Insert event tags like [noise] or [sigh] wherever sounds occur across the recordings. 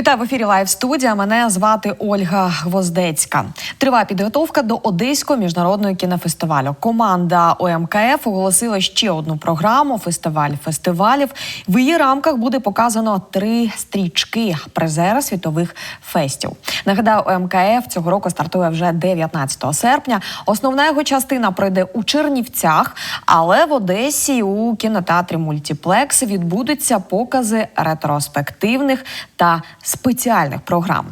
Вітаю в ефірі Лайв студія. Мене звати Ольга Гвоздецька. Триває підготовка до Одеського міжнародного кінофестивалю. Команда ОМКФ оголосила ще одну програму фестиваль фестивалів. В її рамках буде показано три стрічки призера світових фестів. Нагадаю, ОМКФ цього року стартує вже 19 серпня. Основна його частина пройде у Чернівцях, але в Одесі у кінотеатрі Мультіплекс відбудуться покази ретроспективних та спеціальних програм.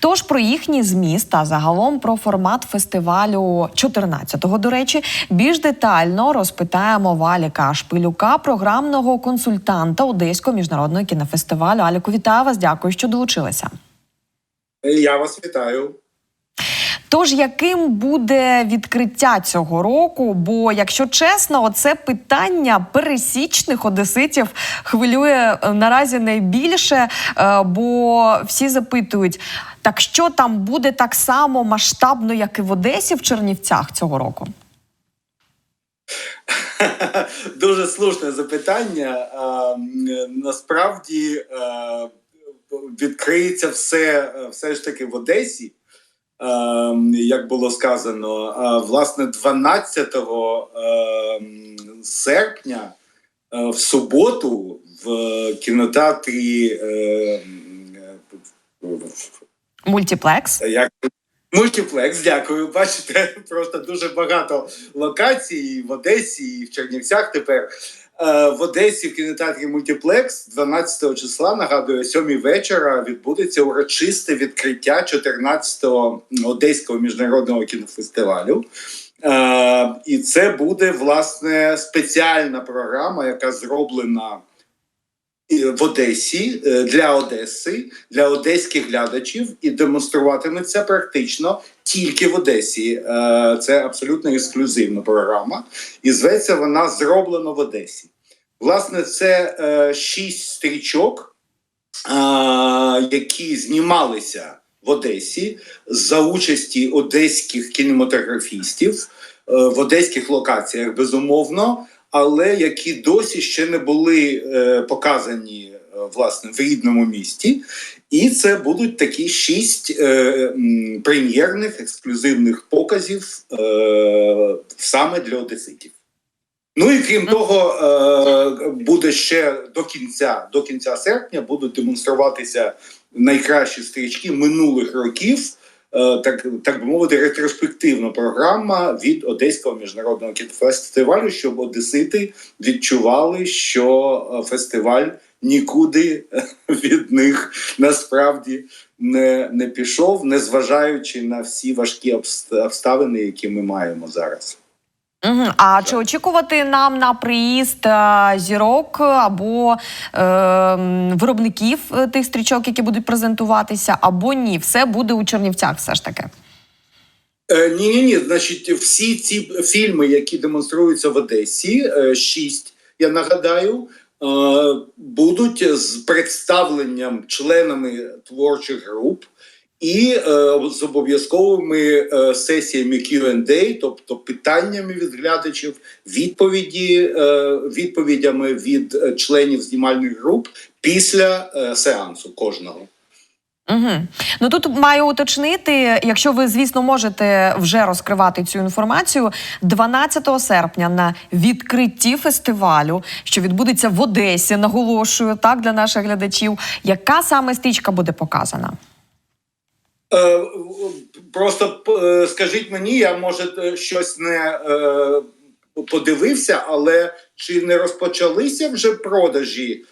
Тож про їхній зміст та загалом про формат фестивалю 14-го, до речі, більш детально розпитаємо Валіка Шпилюка, програмного консультанта Одеського міжнародного кінофестивалю. Аліку, вітаю вас. Дякую, що долучилися. Я вас вітаю. Тож, яким буде відкриття цього року? Бо, якщо чесно, оце питання пересічних одеситів хвилює е, наразі найбільше, е, бо всі запитують: так що там буде так само масштабно, як і в Одесі в Чернівцях цього року? [laughs] Дуже слушне запитання. Насправді е, відкриється все, все ж таки в Одесі. Е, Як було сказано, власне, 12 е, серпня е, в суботу в кінотеатрі е, м, е, в- Мультіплекс. Як мультиплекс, дякую. Бачите, [laughs] просто дуже багато локацій в Одесі і в Чернівцях тепер. Е, В Одесі в кінотеатрі Мультиплекс 12 числа, нагадую, о 7 вечора відбудеться урочисте відкриття 14-го Одеського міжнародного кінофестивалю. Е, І це буде власне спеціальна програма, яка зроблена в Одесі е, для Одеси, для одеських глядачів, і демонструватиметься практично тільки в Одесі. Е, Це абсолютно ексклюзивна програма, і зветься вона зроблено в Одесі. Власне, це е, шість стрічок, які знімалися в Одесі за участі одеських кінематографістів в одеських локаціях, безумовно але які досі ще не були е, показані е, власне в рідному місті. І це будуть такі шість е, прем'єрних ексклюзивних показів е, саме для одеситів. Ну і крім того, е, буде ще до кінця, до кінця серпня будуть демонструватися найкращі стрічки минулих років. Е, так, так би мовити, ретроспективна програма від Одеського міжнародного кінофестивалю, щоб одесити відчували, що е, фестиваль нікуди від них насправді не, не пішов, незважаючи на всі важкі обст- обставини, які ми маємо зараз. Угу. А чи очікувати нам на приїзд е, зірок або е, виробників е, тих стрічок, які будуть презентуватися, або ні? Все буде у Чернівцях, все ж таки. Ні, ні, ні. Значить, всі ці фільми, які демонструються в Одесі, е, шість, я нагадаю, е, будуть з представленням членами творчих груп і е, з обов'язковими е, сесіями Q&A, тобто питаннями від глядачів, відповіді, е, відповідями від членів знімальних груп після сеансу кожного. Угу. Ну тут маю уточнити, якщо ви, звісно, можете вже розкривати цю інформацію 12 серпня на відкритті фестивалю, що відбудеться в Одесі, наголошую так для наших глядачів. Яка саме стрічка буде показана? Е, Просто е, скажіть мені, я може е, щось не подивився, але чи не розпочалися вже продажі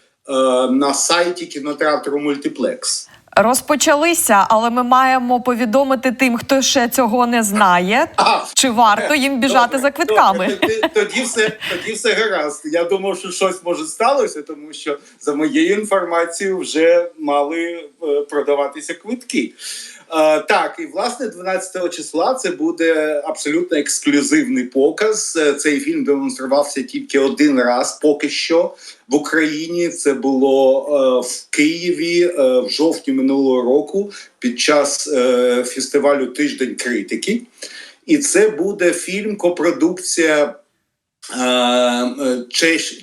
на сайті кінотеатру Мультиплекс? Розпочалися, але ми маємо повідомити тим, хто ще цього не знає, [laughs] А, чи варто їм біжати добре, за квитками. добре. Тоді, все тоді все гаразд. Я думав, що щось може сталося, тому що за моєю інформацією вже мали продаватися квитки. Е, так, і власне 12 числа це буде абсолютно ексклюзивний показ. Е, Цей фільм демонструвався тільки один раз поки що в Україні. Це було е, в Києві в жовтні минулого року під час фестивалю Тиждень критики. І це буде фільм копродукція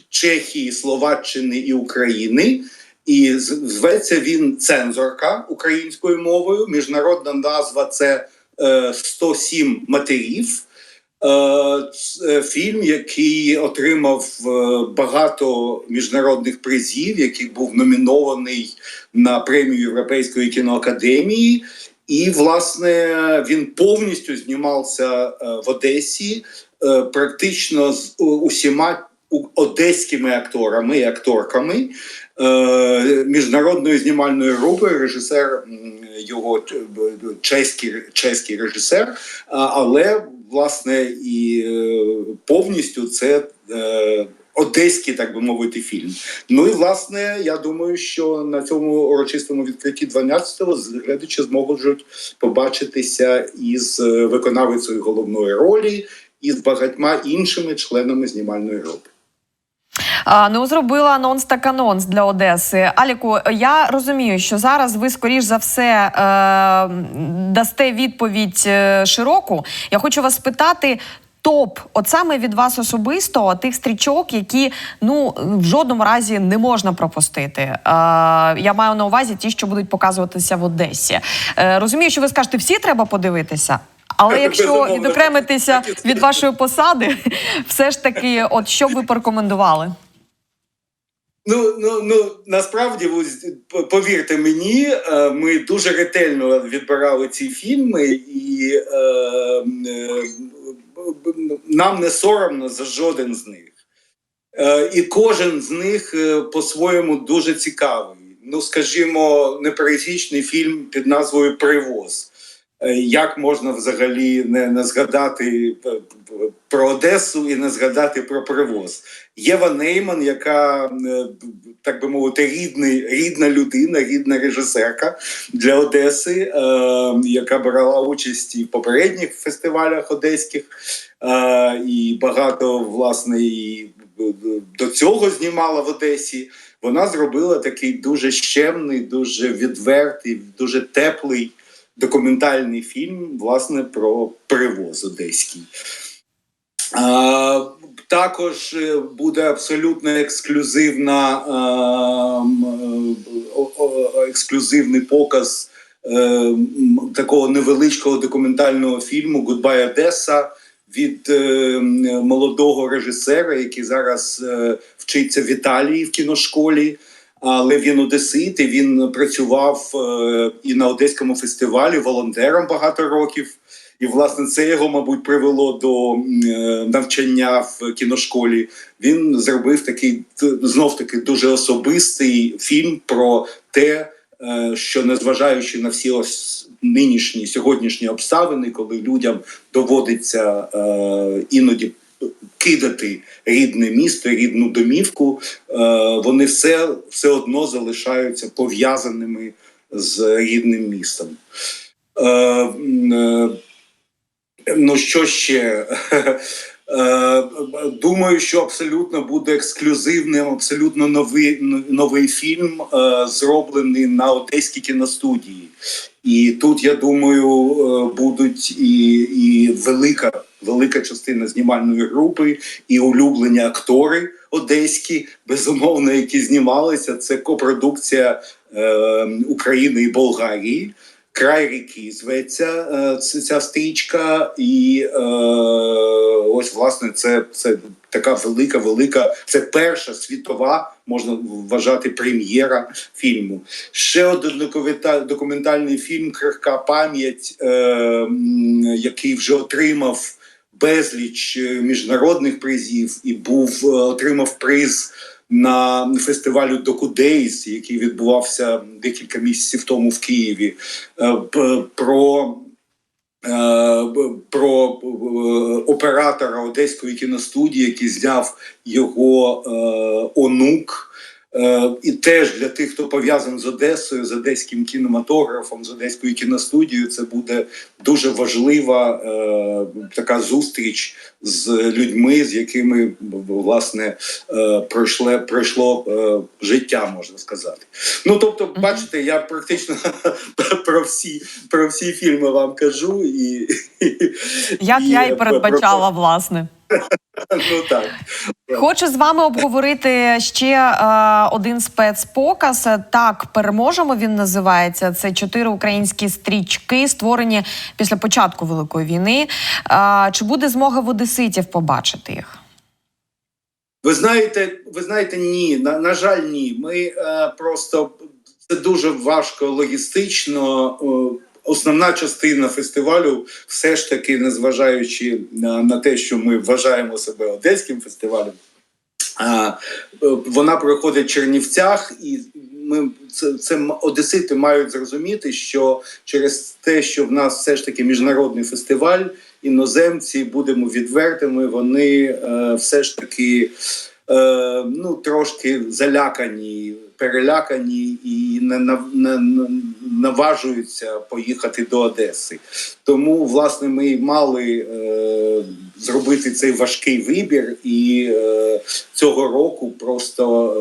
Чехії, Словаччини і України. І зветься він Цензорка українською мовою. Міжнародна назва це е, 107 матерів. Е, Фільм, який отримав е, багато міжнародних призів, який був номінований на премію Європейської кіноакадемії. І, власне, він повністю знімався е, в Одесі, е, практично з усіма одеськими акторами і акторками е, міжнародної знімальної групи. Режисер його чеський, чеський режисер, але власне і е, повністю це. е, Одеський, так би мовити, фільм. Ну і власне, я думаю, що на цьому урочистому відкритті 12-го глядачі зможуть побачитися із е, виконавицею головної ролі і з багатьма іншими членами знімальної групи. Ну, зробила анонс так анонс для Одеси. Аліку, я розумію, що зараз ви, скоріш за все, е, дасте відповідь е, широку. Я хочу вас спитати. Топ, от саме від вас особисто, тих стрічок, які ну в жодному разі не можна пропустити. Е, я маю на увазі ті, що будуть показуватися в Одесі. Е, розумію, що ви скажете, всі треба подивитися. Але якщо відокремитися від вашої посади, [laughs] все ж таки, от що б ви порекомендували? Ну, ну, ну насправді повірте мені, е, ми дуже ретельно відбирали ці фільми, і е, е, нам не соромно за жоден з них. Е, і кожен з них е, по-своєму дуже цікавий. Ну, скажімо, непересічний фільм під назвою Привоз. Е, Як можна взагалі не, не згадати е, про Одесу і не згадати про привоз? Єва Нейман, яка е, так би мовити, рідний, рідна людина, рідна режисерка для Одеси, е, яка брала участь і в попередніх фестивалях одеських, е, і багато власне і до цього знімала в Одесі. Вона зробила такий дуже щемний, дуже відвертий, дуже теплий документальний фільм, власне, про привоз одеський. Також е, буде абсолютно ексклюзивна е, ексклюзивний показ е, такого невеличкого документального фільму Гудбай Одеса від молодого режисера, який зараз вчиться в Італії в кіношколі. Але він одесит, і він працював е, і на одеському фестивалі волонтером багато років. І власне це його, мабуть, привело до е, навчання в кіношколі. Він зробив такий знов таки дуже особистий фільм про те, е, що незважаючи на всі ось нинішні сьогоднішні обставини, коли людям доводиться іноді кидати рідне місто, рідну домівку, е, вони все, все одно залишаються пов'язаними з рідним містом. Е, е, Ну, що ще? [laughs] Думаю, що абсолютно буде ексклюзивним, абсолютно новий, новий фільм, зроблений на Одеській кіностудії. І тут, я думаю, будуть і, і велика, велика частина знімальної групи, і улюблені актори одеські, безумовно, які знімалися. Це копродукція е, України і Болгарії. Край ріки зветься е, ця стрічка, і е, ось власне це, це така велика, велика. Це перша світова, можна вважати, прем'єра фільму. Ще один документальний фільм Крихка пам'ять, е, який вже отримав безліч е, міжнародних призів і був е, отримав приз на фестивалю Докудейс, який відбувався декілька місяців тому в Києві, е, про. Про оператора одеської кіностудії, який зняв його онук. Е, і теж для тих, хто пов'язаний з Одесою, з одеським кінематографом, з одеською кіностудією, це буде дуже важлива е, така зустріч з людьми, з якими власне е, пройшло, пройшло е, життя, можна сказати. Ну тобто, бачите, я практично [laughs] про всі про всі фільми вам кажу і [laughs] Як і, я е, і передбачала, власне. [laughs] Ну так. Хочу з вами обговорити ще е, один спецпоказ. Так, переможемо. Він називається. Це чотири українські стрічки, створені після початку великої війни. Е, чи буде змога в одеситів побачити їх? Ви знаєте, ви знаєте, ні. На, на жаль, ні. Ми е, просто це дуже важко логістично. Е, Основна частина фестивалю, все ж таки, незважаючи на, те, що ми вважаємо себе одеським фестивалем, е, вона проходить в Чернівцях, і ми це, це одесити мають зрозуміти, що через те, що в нас все ж таки міжнародний фестиваль, іноземці будемо відвертими, вони е, все ж таки ну трошки залякані, перелякані і не наважуються поїхати до Одеси. Тому, власне, ми мали е, зробити цей важкий вибір, і е, цього року просто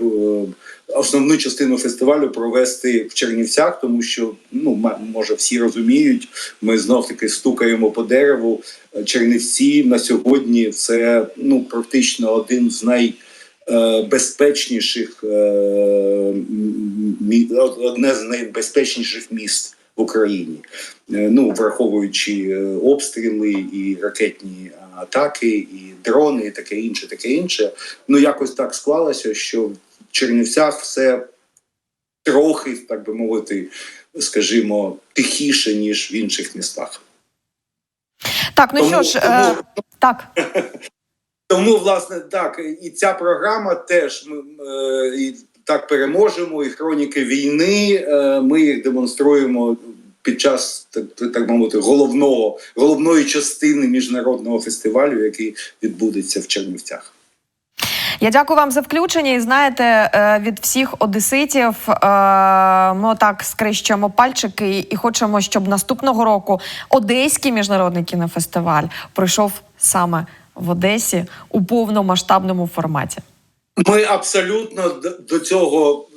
е, основну частину фестивалю провести в Чернівцях, тому що ну може всі розуміють, ми знов таки стукаємо по дереву. Чернівці на сьогодні це ну практично один з най е, безпечніших е, одне з найбезпечніших міст в Україні. Е, Ну враховуючи е, обстріли і ракетні атаки, і дрони, і таке інше, таке інше. Ну якось так склалося, що в Чернівцях все трохи, так би мовити, скажімо, тихіше ніж в інших містах. Так, ну Тому- що ж, е, так. [laughs] Тому, власне, так, і ця програма теж ми е, і так переможемо, і хроніки війни. Е, ми їх демонструємо під час так, так мовити головного головної частини міжнародного фестивалю, який відбудеться в Чернівцях. Я дякую вам за включення. І знаєте, е, від всіх одеситів е, ми отак скрещуємо пальчики і хочемо, щоб наступного року Одеський міжнародний кінофестиваль пройшов саме в Одесі у повномасштабному форматі. Ми абсолютно до цього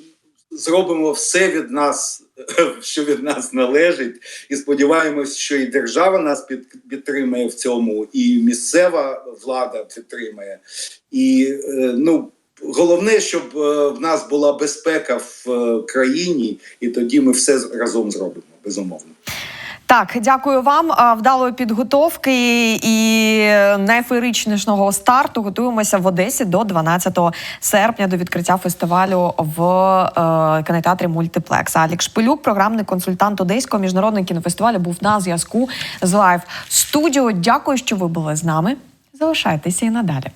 зробимо все від нас, [laughs] що від нас належить, і сподіваємось, що і держава нас під, підтримає в цьому, і місцева влада підтримає. І е, ну. Головне, щоб е, в нас була безпека в е, країні, і тоді ми все разом зробимо, безумовно. Так, дякую вам. Е, Вдалої підготовки і найфеєричнішого старту. Готуємося в Одесі до 12 серпня до відкриття фестивалю в е, кінотеатрі Мультиплекс. Алік Шпилюк, програмний консультант Одеського міжнародного кінофестивалю, був на зв'язку з лайв студіо. Дякую, що ви були з нами. Залишайтеся і надалі.